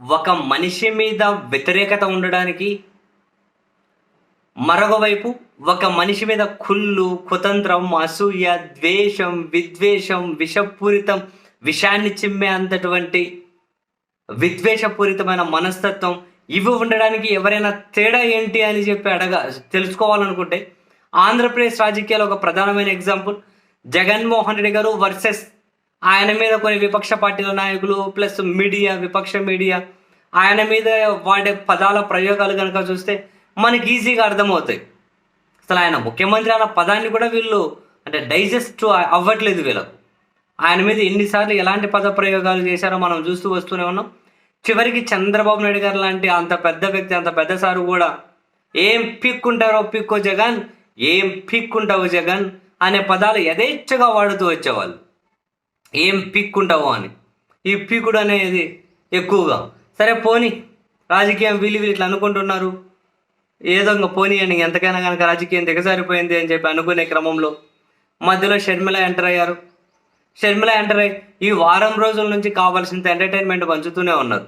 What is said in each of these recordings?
ఒక మనిషి మీద వ్యతిరేకత ఉండడానికి మరొక వైపు ఒక మనిషి మీద కుళ్ళు కుతంత్రం అసూయ ద్వేషం విద్వేషం విషపూరితం విషాన్ని చిమ్మే అంతటువంటి విద్వేషపూరితమైన మనస్తత్వం ఇవి ఉండడానికి ఎవరైనా తేడా ఏంటి అని చెప్పి అడగ తెలుసుకోవాలనుకుంటే ఆంధ్రప్రదేశ్ రాజకీయాలు ఒక ప్రధానమైన ఎగ్జాంపుల్. జగన్మోహన్ రెడ్డి గారు వర్సెస్ ఆయన మీద కొన్ని విపక్ష పార్టీల నాయకులు ప్లస్ మీడియా విపక్ష మీడియా ఆయన మీద వాడే పదాల ప్రయోగాలు కనుక చూస్తే మనకి ఈజీగా అర్థమవుతాయి. అసలు ఆయన ముఖ్యమంత్రి అన్న పదాన్ని కూడా వీళ్ళు అంటే డైజెస్ట్ అవ్వట్లేదు వీళ్ళకు. ఆయన మీద ఎన్నిసార్లు ఎలాంటి పద ప్రయోగాలు చేశారో మనం చూస్తూ వస్తూనే ఉన్నాం. చివరికి చంద్రబాబు నాయుడు గారు లాంటి అంత పెద్ద వ్యక్తి అంత పెద్ద సారు కూడా ఏం పిక్కుంటారో పిక్కో జగన్ ఏం పిక్కుంటావు జగన్ అనే పదాలు యథేచ్ఛగా వాడుతూ వచ్చేవాళ్ళు. ఏం పిక్కుంటావు అని. ఈ పీకుడు అనేది ఎక్కువగా. సరే పోని. రాజకీయం వీళ్ళు వీళ్ళు ఇట్లా అనుకుంటున్నారు. ఏదో ఇంకా పోనీ అని ఎంతకైనా కనుక రాజకీయం దిగజారిపోయింది అని చెప్పి అనుకునే క్రమంలో మధ్యలో షర్మిల ఎంటర్ అయ్యారు. షర్మిల ఎంటర్ అయ్యి ఈ వారం రోజుల నుంచి కావాల్సినంత ఎంటర్టైన్మెంట్ పంచుతూనే ఉన్నారు.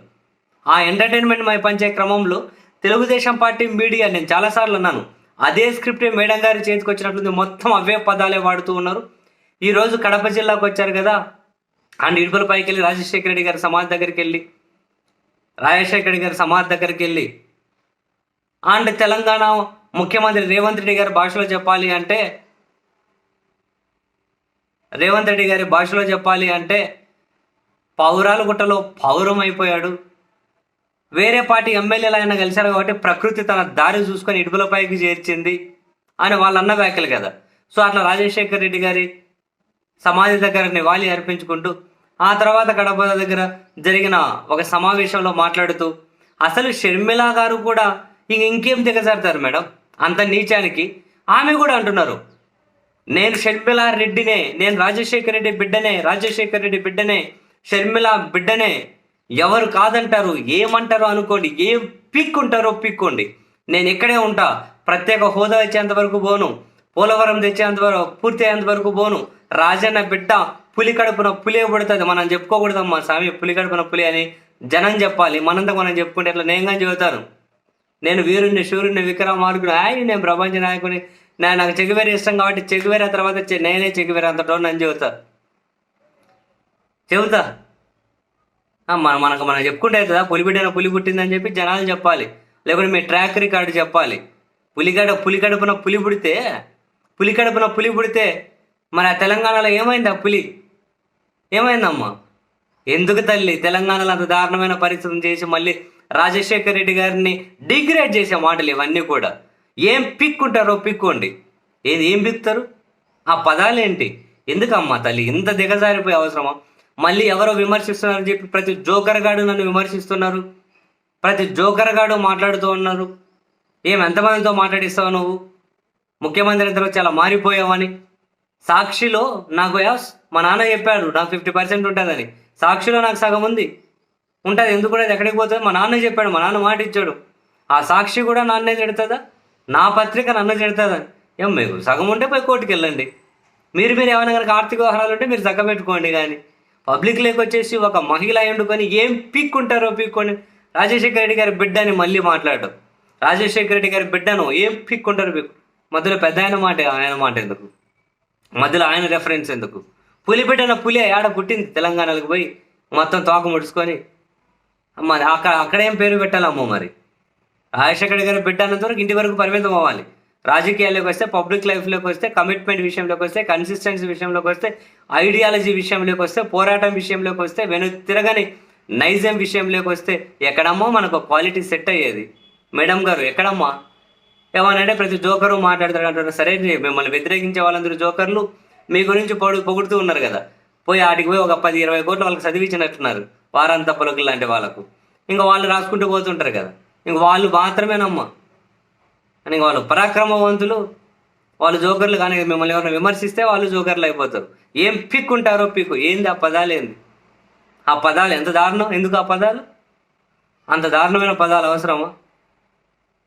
ఆ ఎంటర్టైన్మెంట్ మై పంచే క్రమంలో తెలుగుదేశం పార్టీ మీడియా నేను చాలాసార్లు అన్నాను అదే స్క్రిప్ట్ మేడం గారి చేతికి వచ్చినట్లుంది. మొత్తం అవే పదాలే వాడుతూ ఉన్నారు. ఈరోజు కడప జిల్లాకు వచ్చారు కదా. అండ్ ఇడుపుల పైకి వెళ్ళి రాజశేఖర రెడ్డి గారి సమాధి దగ్గరికి వెళ్ళి రాజశేఖర్ గారి సమాధి దగ్గరికి వెళ్ళి అండ్ తెలంగాణ ముఖ్యమంత్రి రేవంత్ రెడ్డి గారి భాషలో చెప్పాలి అంటే రేవంత్ రెడ్డి గారి భాషలో చెప్పాలి అంటే పౌరాలు గుట్టలో పౌరం అయిపోయాడు. వేరే పార్టీ ఎమ్మెల్యేలు ఆయన కలిశారు కాబట్టి ప్రకృతి తన దారి చూసుకొని ఇడుపులపైకి చేర్చింది అని వాళ్ళు అన్న వ్యాఖ్యలు కదా. సో అట్లా రాజశేఖర్ రెడ్డి గారి సమాధి దగ్గర నివాళి అర్పించుకుంటూ ఆ తర్వాత కడప దగ్గర జరిగిన ఒక సమావేశంలో మాట్లాడుతూ అసలు షర్మిల గారు కూడా ఇంక ఇంకేం దిగజారుతారు మేడం? అంత నీచానికి. ఆమె కూడా అంటున్నారు నేను షర్మిల రెడ్డినే నేను రాజశేఖర రెడ్డి బిడ్డనే రాజశేఖర రెడ్డి బిడ్డనే షర్మిల బిడ్డనే ఎవరు కాదంటారు? ఏమంటారు అనుకోండి ఏం పిక్కుంటారో పిక్కోండి. నేను ఇక్కడే ఉంటా ప్రత్యేక హోదా వచ్చేంత వరకు పోను పోలవరం తెచ్చేంత వరకు పూర్తి అయ్యేంత వరకు పోను. రాజన్న బిడ్డ పులి కడుపున పులే పుడుతుంది. మనం చెప్పుకోకూడదమ్మా స్వామి పులి కడుపున పులి అని జనం చెప్పాలి. మనంతా మనం చెప్పుకుంటే ఇట్లా నేను చెబుతాను నేను వీరుణ్ణి శూరుణ్ణి విక్రమార్కుడు ఆయన నేను ప్రపంచ నాయకుని. నా- నాకు చెగువేర ఇష్టం కాబట్టి చెగువేర తర్వాత నేనే చెగువేర అంత డోన్ అని చెబుతా. చెబుతా. మన మనకు మనం చెప్పుకుంటే కదా పులిబిడ్డన పులి పుట్టిందని చెప్పి జనాలు చెప్పాలి. లేకుంటే మీ ట్రాక్ రికార్డు చెప్పాలి. పులిగడ పులి కడుపున పులి పుడితే పులి కడుపున పులి పుడితే మరి ఆ తెలంగాణలో ఏమైంది ఆ పులి? ఏమైందమ్మా? ఎందుకు తల్లి? తెలంగాణలో అంత దారుణమైన పరిస్థితులు చేసి మళ్ళీ రాజశేఖర్ రెడ్డి గారిని డిగ్రేడ్ చేసే మాటలు ఇవన్నీ కూడా. ఏం పిక్కుంటారో పిక్కోండి. ఏది ఏం పిక్తారు? ఆ పదాలేంటి? ఎందుకమ్మా తల్లి? ఇంత దిగజారిపోయే అవసరమా? మళ్ళీ ఎవరో విమర్శిస్తున్నారని చెప్పి ప్రతి జోకర్ గాడు నన్ను విమర్శిస్తున్నారు? ప్రతి జోకర్ గాడు మాట్లాడుతూ ఉన్నారు? ఏం ఎంతమందితో మాట్లాడిస్తావు నువ్వు? ముఖ్యమంత్రి ఇద్దరు చాలా మారిపోయావని? సాక్షిలో నాకు యాస్ మా నాన్న చెప్పాడు నాకు ఫిఫ్టీ పర్సెంట్ ఉంటుందని. సాక్షిలో నాకు సగం ఉంది. ఉంటుంది ఎందుకు కూడా అది ఎక్కడికి పోతుంది? మా నాన్న చెప్పాడు మా నాన్న మాట ఇచ్చాడు. ఆ సాక్షి కూడా నాన్నే చెడుతుందా నా పత్రిక నన్ను చెడుతుందా ఏం మీకు సగం ఉంటే పోయి కోర్టుకి వెళ్ళండి. మీరు మీరు ఏమైనా కనుక ఆర్థిక వ్యవహారాలు ఉంటే మీరు సగం పెట్టుకోండి కానీ. పబ్లిక్ లేక వచ్చేసి ఒక మహిళ ఎండుకొని ఏం పీక్కుంటారో పీక్కొని రాజశేఖర రెడ్డి గారి బిడ్డని మళ్ళీ మాట్లాడడం. రాజశేఖర రెడ్డి గారి బిడ్డను ఏం పీక్కుంటారు పీక్కు మధ్యలో పెద్ద ఆయన మాట ఆయన మాట ఎందుకు? మధ్యలో ఆయన రెఫరెన్స్ ఎందుకు? పులి పెట్టిన పులి ఆడ పుట్టింది తెలంగాణలోకి పోయి మొత్తం తోక ముడుచుకొని. మరి అక్కడ అక్కడేం పేరు పెట్టాలమ్మో మరి? రాజశేఖర్ గారు పెట్టానంత వరకు ఇంటి వరకు పరిమితం అవ్వాలి. రాజకీయాల్లోకి వస్తే పబ్లిక్ లైఫ్లోకి వస్తే కమిట్మెంట్ విషయంలోకి వస్తే కన్సిస్టెన్సీ విషయంలోకి వస్తే ఐడియాలజీ విషయంలోకి వస్తే పోరాటం విషయంలోకి వస్తే వెను తిరగని నైజం విషయంలోకి వస్తే ఎక్కడమ్మో మనకు క్వాలిటీ సెట్ అయ్యేది. మేడం గారు ఎక్కడమ్మా? ఏమనంటే ప్రతి జోకరు మాట్లాడతాడు అంటారు సరే మిమ్మల్ని వ్యతిరేకించే వాళ్ళందరూ జోకర్లు మీ గురించి పొడు పొగుడుతూ ఉన్నారు కదా. పోయి ఆటికి పోయి ఒక పది ఇరవై కోట్లు వాళ్ళకి చదివించినట్టున్నారు వారంత పలుకులు లాంటి వాళ్ళకు. ఇంకా వాళ్ళు రాసుకుంటూ పోతుంటారు కదా. ఇంక వాళ్ళు మాత్రమేనమ్మా అని వాళ్ళు పరాక్రమవంతులు. వాళ్ళు జోకర్లు కానీ మిమ్మల్ని ఎవరైనా విమర్శిస్తే వాళ్ళు జోకర్లు అయిపోతారు. ఏం పిక్కుంటారో పిక్కు. ఏంది ఆ పదాలు ఏంది? ఆ పదాలు ఎంత దారుణం? ఎందుకు ఆ పదాలు? అంత దారుణమైన పదాలు అవసరమా?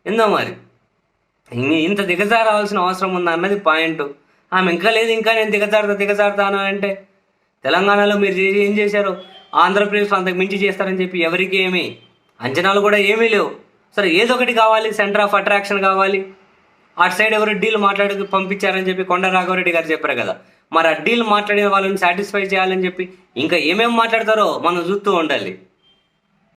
ఎందో మరి? ఇంత దిగజారాల్సిన అవసరం ఉంది అన్నది పాయింట్. ఆమె ఇంకా లేదు ఇంకా నేను దిగజారుతా దిగజారుతాను అంటే తెలంగాణలో మీరు ఏం చేశారు? ఆంధ్రప్రదేశ్లో అంతకు మించి చేస్తారని చెప్పి ఎవరికి ఏమి? అంచనాలు కూడా ఏమీ లేవు. సరే ఏదో ఒకటి కావాలి సెంటర్ ఆఫ్ అట్రాక్షన్ కావాలి. అటు సైడ్ ఎవరు డీల్ మాట్లాడి పంపించారని చెప్పి కొండ రాఘవరెడ్డి గారు చెప్పారు కదా. మరి ఆ డీల్ మాట్లాడిన వాళ్ళని సాటిస్ఫై చేయాలని చెప్పి ఇంకా ఏమేమి మాట్లాడతారో మనం చూస్తూ ఉండాలి.